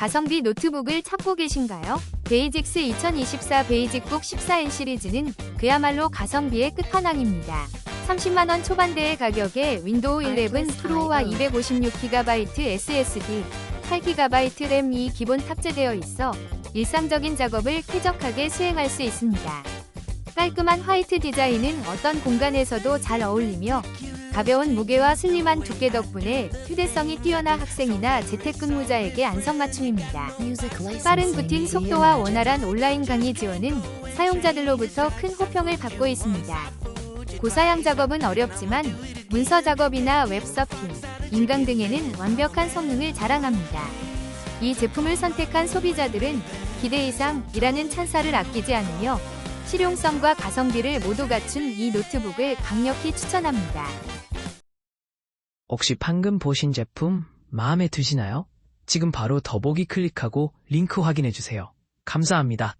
가성비 노트북을 찾고 계신가요? 베이직스 2024 베이직북 14N 시리즈는 그야말로 가성비의 끝판왕입니다. 30만원 초반대의 가격에 윈도우 11 프로와 256GB SSD, 8GB 램이 기본 탑재되어 있어 일상적인 작업을 쾌적하게 수행할 수 있습니다. 깔끔한 화이트 디자인은 어떤 공간에서도 잘 어울리며 가벼운 무게와 슬림한 두께 덕분에 휴대성이 뛰어난 학생이나 재택근무자에게 안성맞춤입니다. 빠른 부팅 속도와 원활한 온라인 강의 지원은 사용자들로부터 큰 호평을 받고 있습니다. 고사양 작업은 어렵지만 문서 작업이나 웹서핑, 인강 등에는 완벽한 성능을 자랑합니다. 이 제품을 선택한 소비자들은 기대 이상이라는 찬사를 아끼지 않으며 실용성과 가성비를 모두 갖춘 이 노트북을 강력히 추천합니다. 혹시 방금 보신 제품 마음에 드시나요? 지금 바로 더보기 클릭하고 링크 확인해 주세요. 감사합니다.